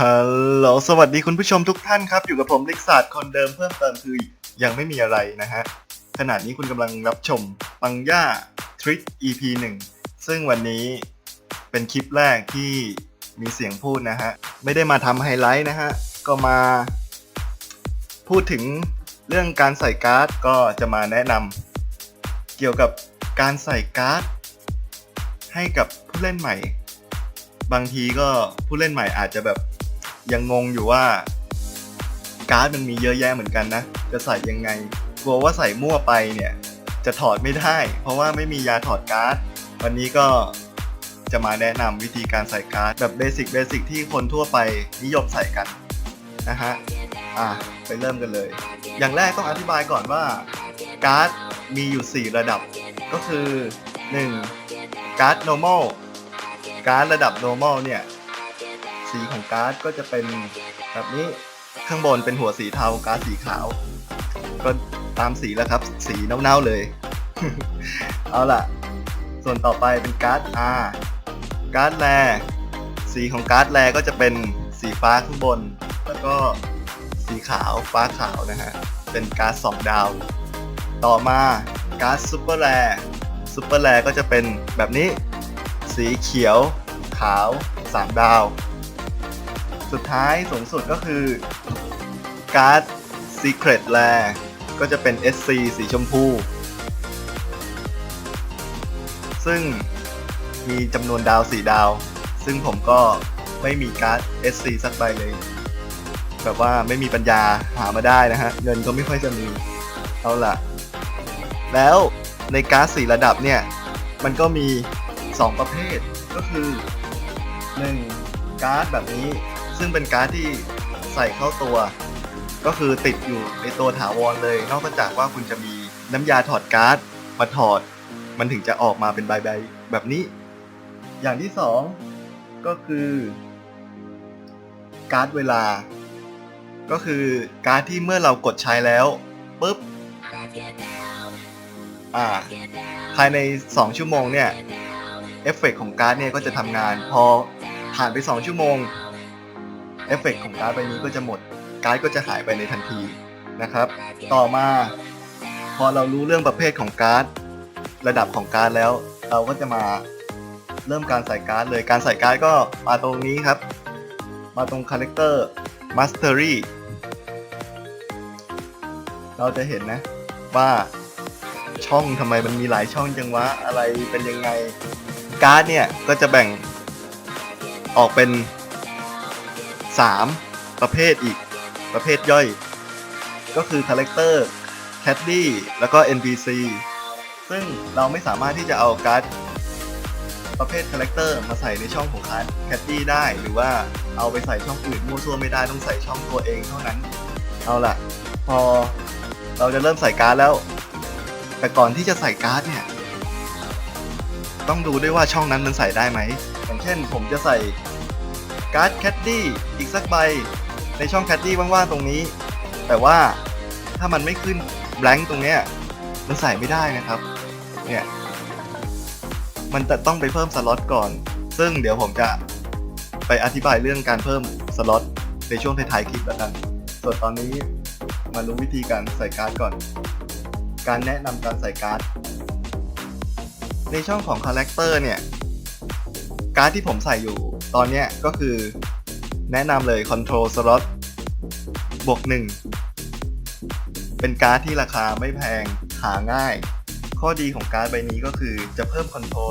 ฮัลโหลสวัสดีคุณผู้ชมทุกท่านครับ อยู่กับผมลิกศาสตร์คนเดิมเพิ่มเติมคือยังไม่มีอะไรนะฮะ ขณะนี้คุณกำลังรับชมปังย่าทริค EP 1 ซึ่งวันนี้เป็นคลิปแรกที่มีเสียงพูดนะฮะ ไม่ได้มาทำไฮไลท์นะฮะ ก็มาพูดถึงเรื่องการใส่การ์ดก็จะมาแนะนำเกี่ยวกับการใส่การ์ดให้กับผู้เล่นใหม่ บางทีก็ผู้เล่นใหม่อาจจะแบบ ยังงงอยู่ว่า การ์ดมันมีเยอะแยะเหมือนกันนะ จะใส่ยังไง กลัวว่าใส่มั่วไปเนี่ย จะถอดไม่ได้ เพราะว่าไม่มียาถอดการ์ด วันนี้ก็จะมาแนะนำวิธีการใส่การ์ดแบบเบสิกเบสิกที่คนทั่วไปนิยมใส่กันนะฮะ อะ ไปเริ่มกันเลย อย่างแรกต้องอธิบายก่อนว่า การ์ดมีอยู่ 4 ระดับ ก็คือ 1. การ์ด normal การ์ดระดับ normal เนี่ย สีของการ์ดก็จะเป็นแบบนี้ข้างบนเป็นหัวสีเทาการ์ดสีขาว ก็ตามสีแล้วครับ สีเน่าๆเลย เอาล่ะ ส่วนต่อไปเป็นการ์ด R การ์ดแรสีของการ์ดแรก็จะเป็นสีฟ้าข้างบน แล้วก็สีขาวฟ้าขาวนะฮะ เป็นการ์ด2ดาว ต่อมาการ์ดซูเปอร์แรซูเปอร์แรก็จะเป็นแบบนี้ สีเขียวขาว 3 ดาว สุดท้ายสูงสุดก็คือการ์ด Secret r a r ก็จะเป็น SC สีชมพู ซึ่งมีจำนวนดาว 4 ดาว ซึ่งผมก็ไม่มีการ์ด SC สักใบเลย แบบว่าไม่มีปัญญาหามาได้นะฮะ เงินก็ไม่ค่อยจะมี เอาล่ะ แล้วในการ์ดสีระดับเนี่ย มันก็มี 2 ประเภทก็คือ 1. การ์ดแบบนี้ ซึ่งเป็นการ์ดที่ใส่เข้าตัว ก็คือติดอยู่ในตัวถาวรเลย นอกจากว่าคุณจะมีน้ำยาถอดการ์ดมาถอด มันถึงจะออกมาเป็นใบๆแบบนี้ อย่างที่2ก็คือการ์ดเวลา ก็คือการ์ดที่เมื่อเรากดใช้แล้วปุ๊บอ่าภายใน 2 ชั่วโมงเนี่ยเอฟเฟกของการ์ดเนี่ยก็จะทำงาน พอผ่านไป 2 ชั่วโมง เอฟเฟกของการ์ดใบนี้ก็จะหมด การ์ดก็จะหายไปในทันทีนะครับ ต่อมาพอเรารู้เรื่องประเภทของการ์ดระดับของการ์ดแล้ว เราก็จะมาเริ่มการใส่การ์ดเลยการใส่การ์ดก็มาตรงนี้ครับ มาตรง Character Mastery เราจะเห็นนะว่าช่องทำไมมันมีหลายช่องจังวะอะไรเป็นยังไงการ์ดเนี่ยก็จะแบ่งออกเป็น 3 ประเภทอีก ประเภทย่อย ก็คือ Character Caddy แล้วก็ NPC ซึ่งเราไม่สามารถที่จะเอาการ์ดประเภท Character มาใส่ในช่องของการ์ด Caddy ได้ หรือว่าเอาไปใส่ช่องอื่นมั่วซั่วไม่ได้ต้องใส่ช่องตัวเองเท่านั้น เอาล่ะ พอเราจะเริ่มใส่การ์ดแล้ว แต่ก่อนที่จะใส่การ์ดเนี่ยต้องดูด้วยว่าช่องนั้นมันใส่ได้ไหมอย่างเช่น ผมจะใส่ การ์ดแคดดี้อีกสักใบ ในช่องแคดดี้ว่างๆตรงนี้ แต่ว่าถ้ามันไม่ขึ้นแบงค์ตรงเนี้ยมันใส่ไม่ได้นะครับ เนี่ย มันจะต้องไปเพิ่มสล็อตก่อน ซึ่งเดี๋ยวผมจะไปอธิบายเรื่องการเพิ่มสล็อตในช่วงท้ายๆคลิปแล้วกัน ส่วนตอนนี้มารู้วิธีการใส่การ์ดก่อน การแนะนำการใส่การ์ด ในช่องของ Character เนี่ย การ์ดที่ผมใส่อยู่ตอนเนี้ยก็คือแนะนำเลย Control Slot บวก 1 เป็นการ์ดที่ราคาไม่แพงหาง่าย ข้อดีของการ์ดใบนี้ก็คือจะเพิ่ม Control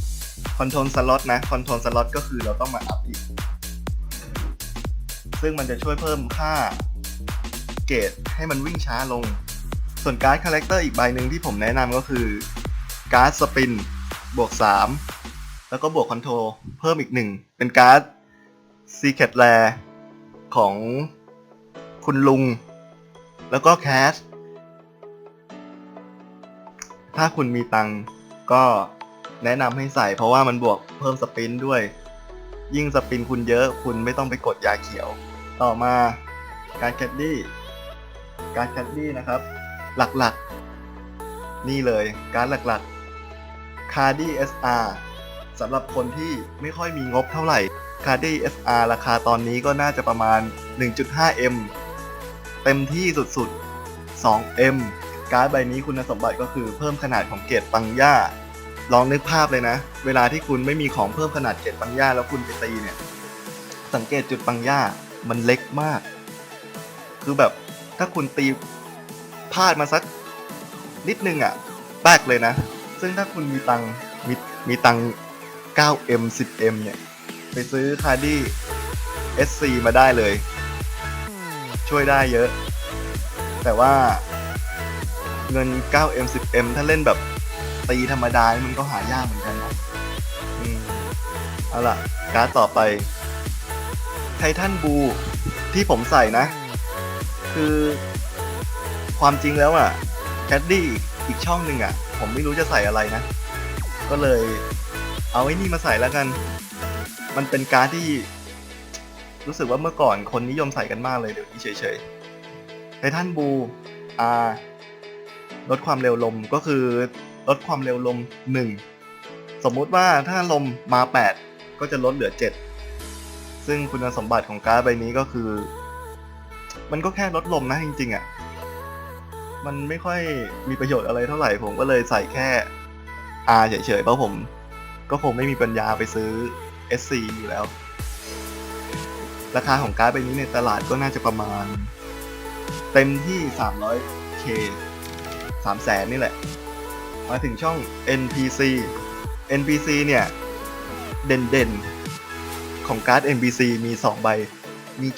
1 Control Slot นะ Control Slot ก็คือเราต้องมาอัพอีก ซึ่งมันจะช่วยเพิ่มค่าเกรดให้มันวิ่งช้าลง ส่วนการ์ดคาแรคเตอร์อีกใบหนึ่งที่ผมแนะนำก็คือการ์ดสปินบวก 3 แล้วก็บวกคอนโทรเพิ่มอีกหนึ่ง เป็นการ์ด Secret r a r ของคุณลุง แล้วก็แคชถ้าคุณมีตังก็แนะนำให้ใส่เพราะว่ามันบวกเพิ่มสปินด้วย ยิ่งสปินคุณเยอะคุณไม่ต้องไปกดยาเขียว ต่อมาการแคดดี้การแคดดี้นะครับ หลักๆ นี่เลยการหลักๆ c a r d y SR สอาร์ สำหรับคนที่ไม่ค่อยมีงบเท่าไหร่ c a r d i FR ราคาตอนนี้ก็น่าจะประมาณ 1.5M เต็มที่สุดๆ 2M การ์ดใบนี้คุณสมบัติก็คือเพิ่มขนาดของเกรดปังย่า ลองนึกภาพเลยนะ เวลาที่คุณไม่มีของเพิ่มขนาดเกรดปังย่าแล้วคุณไปตีเนี่ย สังเกตจุดปังย่ามันเล็กมาก คือแบบถ้าคุณตีพลาดมาสักนิดนึงอะ่ะแตกเลยนะ ซึ่งถ้าคุณมีตังมีมีตัง 9M 10M เนี่ย ไปซื้อคาร์ดี้ SC มาได้เลย ช่วยได้เยอะ แต่ว่าเงิน 9M 10M ถ้าเล่นแบบตีธรรมดา มันก็หายากเหมือนกันนะอืมเอาล่ะ การ์ดต่อไป ไททันบู ที่ผมใส่นะ คือความจริงแล้วอะแคดดี้อีกช่องหนึ่งอะ ผมไม่รู้จะใส่อะไรนะ ก็เลย เอาไอ้นี่มาใส่แล้วกัน มันเป็นการ์ดที่ รู้สึกว่าเมื่อก่อนคนนิยมใส่กันมากเลยเดี๋ยวนี้เฉยๆไททันบูอาลดความเร็วลมก็คือลดความเร็วลม 1 สมมุติว่าถ้าลมมา 8 ก็จะลดเหลือ 7 ซึ่งคุณสมบัติของการ์ดใบนี้ก็คือ มันก็แค่ลดลมนะจริงๆอะ่ะ มันไม่ค่อยมีประโยชน์อะไรเท่าไหร่ผมก็เลยใส่แค่ R เฉยๆเพราะผม ก็คงไม่มีปัญญาไปซื้อ SC อยู่แล้ว ราคาของการ์ดใบนี้ในตลาดก็น่าจะประมาณ เต็มที่ 300k 3แสนนี่แหละ มาถึงช่อง NPC NPC เนี่ย เด่นๆ ของการ์ด NPC มี 2 ใบ มี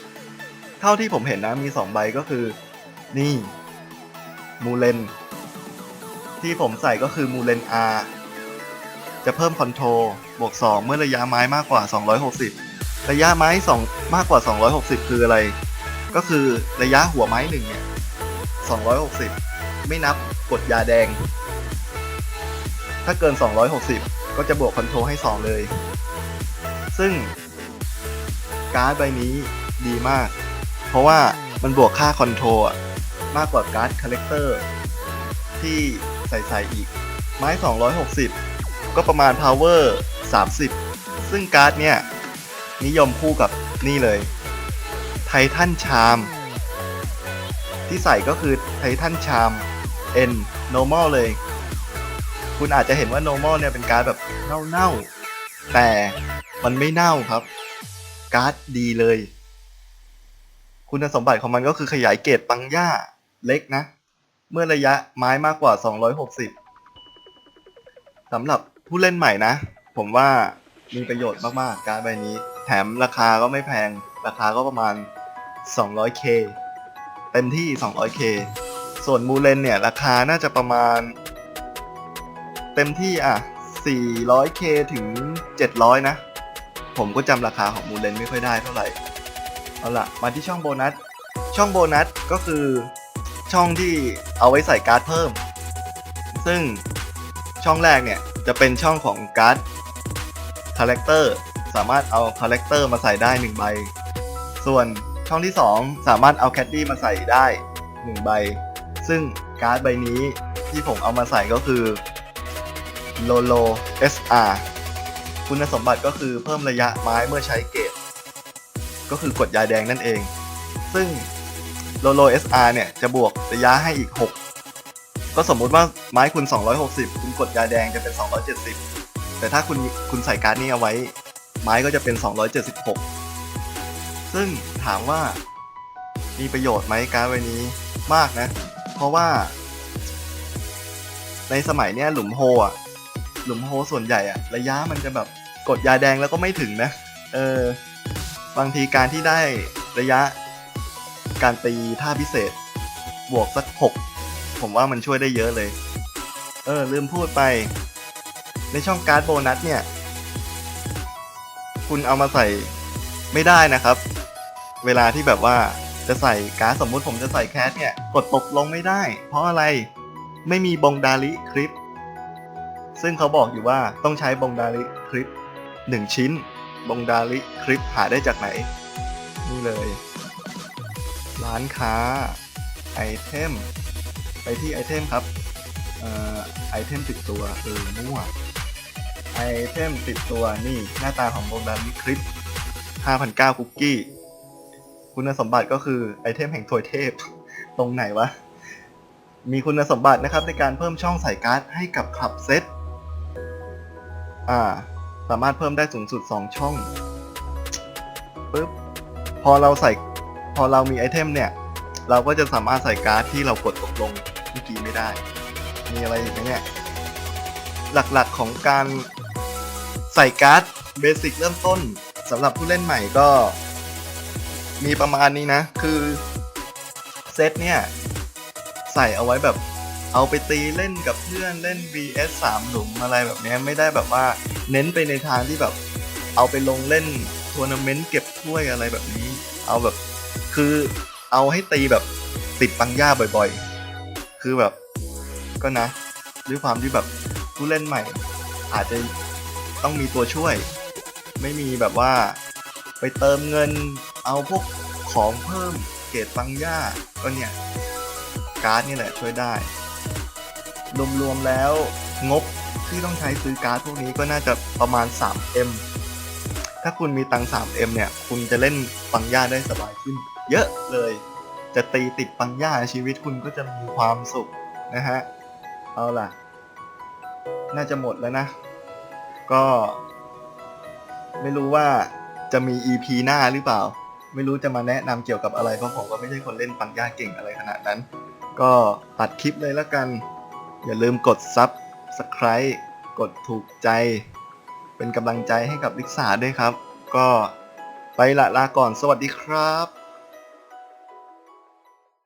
เท่าที่ผมเห็นนะมี 2 ใบก็คือ นี่ มูเลนที่ผมใส่ก็คือมูเลน R จะเพิ่มคอนโทรบวก 2 เมื่อระยะไม้มากกว่า 260 ระยะไม้ 2 มากกว่า 260 คืออะไร ก็คือระยะหัวไม้หนึ่งเนี่ย 260 ไม่นับกดยาแดง ถ้าเกิน 260 ก็จะบวกคอนโทรให้ 2 เลย ซึ่ง การ์ดใบนี้ดีมาก เพราะว่ามันบวกค่าคอนโทรมากกว่าการ์ดคาแรคเตอร์ที่ใส่ใส่อีก ไม้ 260 ก็ประมาณ power 30 ซึ่งการ์ดเนี่ย นิยมคู่กับนี่เลยไททันชามที่ใส่ก็คือไททันชาม N normal เลย คุณอาจจะเห็นว่า normal เนี่ยเป็นการ์ดแบบเน่าๆ แต่มันไม่เน่าครับ การ์ดดีเลย คุณสมบัติของมันก็คือขยายเกรดปังย่าเล็กนะ เมื่อระยะไม้มากกว่า 260สำหรับ ผู้เล่นใหม่นะ ผมว่ามีประโยชน์มาก ๆ การดใบนี้ แถมราคาก็ไม่แพง ราคาก็ประมาณ 200k เต็มที่ 200k ส่วนมูเลนเนี่ย ราคาน่าจะประมาณ เต็มที่อะ 400k ถึง 700 นะ ผมก็จำราคาของมูเลนไม่ค่อยได้เท่าไหร่ เอาล่ะ มาที่ช่องโบนัส ช่องโบนัสก็คือช่องที่เอาไว้ใส่การ์ดเพิ่ม ซึ่งช่องแรกเนี่ย จะเป็นช่องของการ์ดคาแรคเตอร์สามารถเอาคาแรคเตอร์มาใส่ได้ 1 ใบ ส่วนช่องที่ 2 สามารถเอาแคดดี้มาใส่ได้ 1 ใบ ซึ่งการ์ดใบนี้ที่ผมเอามาใส่ก็คือ Lolo SR คุณสมบัติก็คือเพิ่มระยะไม้เมื่อใช้เกตก็คือกดยาแดงนั่นเอง ซึ่ง Lolo SR เนี่ยจะบวกระยะให้อีก 6 ก็สมมุติว่าไม้คุณ 260 คุณกดยาแดงจะเป็น 270 แต่ถ้าคุณคุณใส่การ์ดนี้เอาไว้ ไม้ก็จะเป็น 276 ซึ่งถามว่ามีประโยชน์ไหมการ์ดใบนี้มากนะ เพราะว่า ในสมัยเนี้ยหลุมโฮอะหลุมโฮส่วนใหญ่อะ ระยะมันจะแบบกดยาแดงแล้วก็ไม่ถึงนะ เออบางทีการที่ได้ระยะการตีท่าพิเศษ บวกสัก6 ผมว่ามันช่วยได้เยอะเลย เออ ลืมพูดไป ในช่องการ์ดโบนัสเนี่ย คุณเอามาใส่ไม่ได้นะครับ เวลาที่แบบว่าจะใส่การ์ดสมมุติผมจะใส่แคสเนี่ย กดตกลงไม่ได้ เพราะอะไรไม่มีบงดาลิคลิป ซึ่งเขาบอกอยู่ว่าต้องใช้บงดาลิคลิป1ชิ้น บงดาลิคลิปหาได้จากไหน นี่เลย ร้านค้าไอเทม ไปที่ไอเทมครับอ่อไอเทมติดตัวเออมั่วไอเทมติดตัวนี่หน้าตาของโบราณคลิป5,009คุกกี้ คุณสมบัติก็คือไอเทมแห่งถวยเทพ ตรงไหนวะ มีคุณสมบัตินะครับในการเพิ่มช่องใส่การ์ดให้กับคลับเซตอ่า สามารถเพิ่มได้สูงสุด 2 ช่องปึ๊บพอเราใส่พอเรามีไอเทมเนี่ย เราก็จะสามารถใส่การ์ดที่เรากดตกลง เมื่อกี้ไม่ได้ มีอะไรอีกไหมเนี่ย หลักๆของการใส่การ์ดเบสิกเริ่มต้นสำหรับผู้เล่นใหม่ก็ มีประมาณนี้นะ คือเซตเนี่ย ใส่เอาไว้แบบเอาไปตีเล่นกับเพื่อนเล่น vs 3 หลุมอะไรแบบนี้ไม่ได้แบบว่าเน้นไปในทางที่แบบ เอาไปลงเล่นทัวร์นาเมนต์เก็บถ้วยอะไรแบบนี้ เอาแบบ คือเอาให้ตีแบบติดปังย่าบ่อยๆ คือแบบก็นะ ด้วยความที่แบบผู้เล่นใหม่ อาจจะต้องมีตัวช่วย ไม่มีแบบว่าไปเติมเงินเอาพวกของเพิ่มเกรดปังย่าก็เนี่ย การ์ดนี่แหละช่วยได้ รวมๆแล้วงบที่ต้องใช้ซื้อการ์ดพวกนี้ก็น่าจะประมาณ 3M ถ้าคุณมีตัง 3M เนี่ย คุณจะเล่นปังย่าได้สบายขึ้น เยอะเลย จะตีติดปังย่าชีวิตคุณก็จะมีความสุขนะฮะ เอาล่ะ น่าจะหมดแล้วนะ ก็ ไม่รู้ว่าจะมี EP หน้าหรือเปล่า ไม่รู้จะมาแนะนำเกี่ยวกับอะไรเพราะผมก็ไม่ใช่คนเล่นปังย่าเก่งอะไรขนาดนั้น ก็ตัดคลิปเลยแล้วกัน อย่าลืมกดซับสไคร b ์กดถูกใจ เป็นกำลังใจให้กับลิกษาด้วยครับ ก็ไปละลาก่อนสวัสดีครับ